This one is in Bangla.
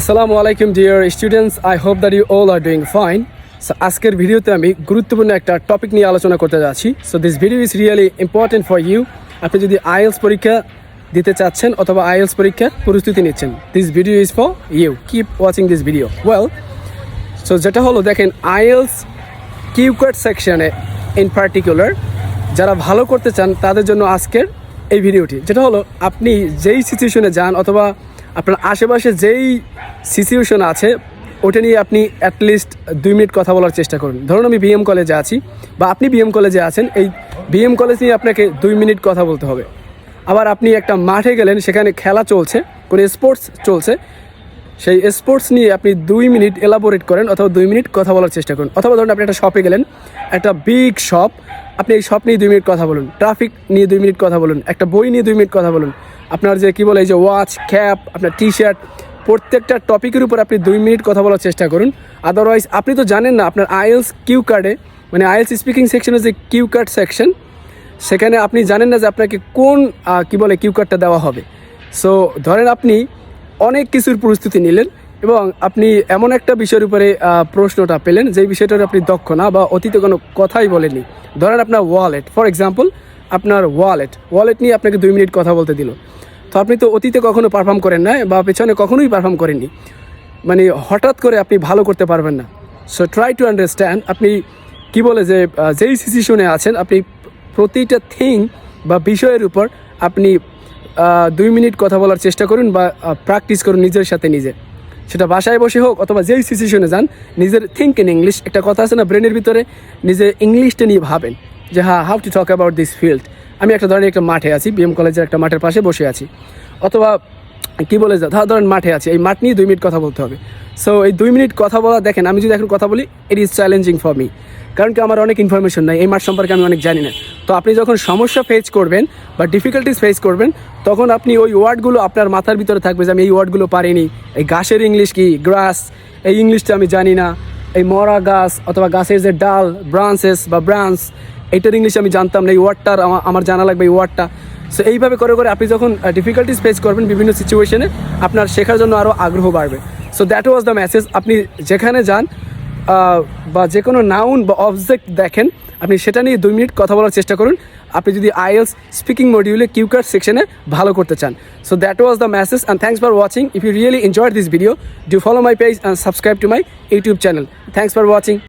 আসসালামু আলাইকুম dear students I hope that you all are doing fine so আজকের ভিডিওতে আমি গুরুত্বপূর্ণ একটা টপিক নিয়ে আলোচনা করতে যাচ্ছি। So this video is really important for you আপনি যদি আইএলস পরীক্ষা দিতে চাচ্ছেন অথবা আইএলস পরীক্ষার প্রস্তুতি নিচ্ছেন this video is for you keep watching this video well so যেটা হলো, দেখেন আইএলস কিউকার্ড সেকশানে ইন পার্টিকুলার যারা ভালো করতে চান, তাদের জন্য আজকের এই ভিডিওটি যেটা হলো, আপনি যেই সিচুয়েশনে যান অথবা আপনার আশেপাশে যেই সিচুয়েশন আছে, ওটা নিয়ে আপনি অ্যাটলিস্ট দুই মিনিট কথা বলার চেষ্টা করুন। ধরুন আমি বিএম কলেজে আছি বা আপনি বিএম কলেজে আছেন, এই বিএম কলেজ নিয়ে আপনাকে দুই মিনিট কথা বলতে হবে। আবার আপনি একটা মাঠে গেলেন, সেখানে খেলা চলছে, কোনো স্পোর্টস চলছে সেই স্পোর্টস নিয়ে আপনি দুই মিনিট এলাবোরেট করেন অথবা দুই মিনিট কথা বলার চেষ্টা করুন। অথবা ধরুন আপনি একটা শপে গেলেন, একটা বিগ শপ আপনি এই শপ নিয়ে দুই মিনিট কথা বলুন ট্রাফিক নিয়ে দুই মিনিট কথা বলুন, একটা বই নিয়ে দুই মিনিট কথা বলুন। আপনার যে কী বলে এই যে ওয়াচ ক্যাপ আপনার টি শার্ট প্রত্যেকটা টপিকের উপর আপনি দুই মিনিট কথা বলার চেষ্টা করুন। আদারওয়াইজ আপনি তো জানেন না, আপনার আইএলস কিউ কার্ডে মানে আইএলস স্পিকিং সেকশনের যে কিউ কার্ড সেকশন সেখানে আপনি জানেন না যে আপনাকে কোন কি বলে কিউ কার্ডটা দেওয়া হবে। সো ধরেন আপনি অনেক কিছুর প্রস্তুতি নিলেন এবং আপনি এমন একটা বিষয়ের উপরে প্রশ্নটা পেলেন যেই বিষয়টার আপনি দক্ষ না বা অতীতে কোনো কথাই বলেননি। ধরেন আপনার ওয়ালেট ফর এক্সাম্পল আপনার ওয়ালেট ওয়ালেট নিয়ে আপনাকে দুই মিনিট কথা বলতে দিল। তো আপনি তো অতীতে কখনো পারফর্ম করেন না বা পেছনে কখনোই পারফর্ম করেননি। মানে হঠাৎ করে আপনি ভালো করতে পারবেন না। সো ট্রাই টু আন্ডারস্ট্যান্ড আপনি কি বলে যে যেই সিচুয়েশনে আছেন, আপনি প্রতিটা থিং বা বিষয়ের উপর আপনি দুই মিনিট কথা বলার চেষ্টা করুন বা প্র্যাকটিস করুন নিজের সাথে নিজে। সেটা বাসায় বসে হোক অথবা যেই সিচুয়েশনে যান, নিজের থিঙ্ক ইন ইংলিশ একটা কথা আছে না ব্রেনের ভিতরে, নিজের ইংলিশটা নিয়ে ভাবেন যে হ্যাঁ how to talk about this field আমি একটা ধরনের একটা মাঠে আছি বিএম কলেজের একটা মাঠের পাশে বসে আছি। অথবা কি বলে যা ধর ধরেন মাঠে আছে, এই মাঠ নিয়ে দুই মিনিট কথা বলতে হবে। সো এই দুই মিনিট কথা বলা, দেখেন, আমি যদি এখন কথা বলি it is challenging for me কারণ কি, আমার অনেক ইনফরমেশন নাই, এই মাঠ সম্পর্কে আমি অনেক জানি না। তো আপনি যখন সমস্যা ফেস করবেন বা ডিফিকাল্টিস ফেস করবেন, তখন আপনি ওই ওয়ার্ডগুলো আপনার মাথার ভিতরে থাকবে যে, আমি এই ওয়ার্ডগুলো পারিনি। এই গাছের ইংলিশ কি? গ্রাস এই ইংলিশটা আমি জানি না। এই মরা গাছ অথবা গাছের যে ডাল ব্রাঞ্চেস বা ব্রাঞ্চ এইটার ইংলিশ আমি জানতাম না। এই ওয়ার্ডটার আমার জানা লাগবে এই ওয়ার্ডটা সো এইভাবে করে করে আপনি যখন ডিফিকাল্টিস ফেস করবেন বিভিন্ন সিচুয়েশনে আপনার শেখার জন্য আরও আগ্রহ বাড়বে। So that was the message আপনি যেখানে যান বা যে কোনো নাউন বা অবজেক্ট দেখেন, আপনি সেটা নিয়ে দুই মিনিট কথা বলার চেষ্টা করুন। আপনি যদি আইএলস স্পিকিং মডিউলে কিউকার সেকশনে ভালো করতে চান। So that was the message and thanks for watching if you really enjoyed this video do follow my page and subscribe to my YouTube channel thanks for watching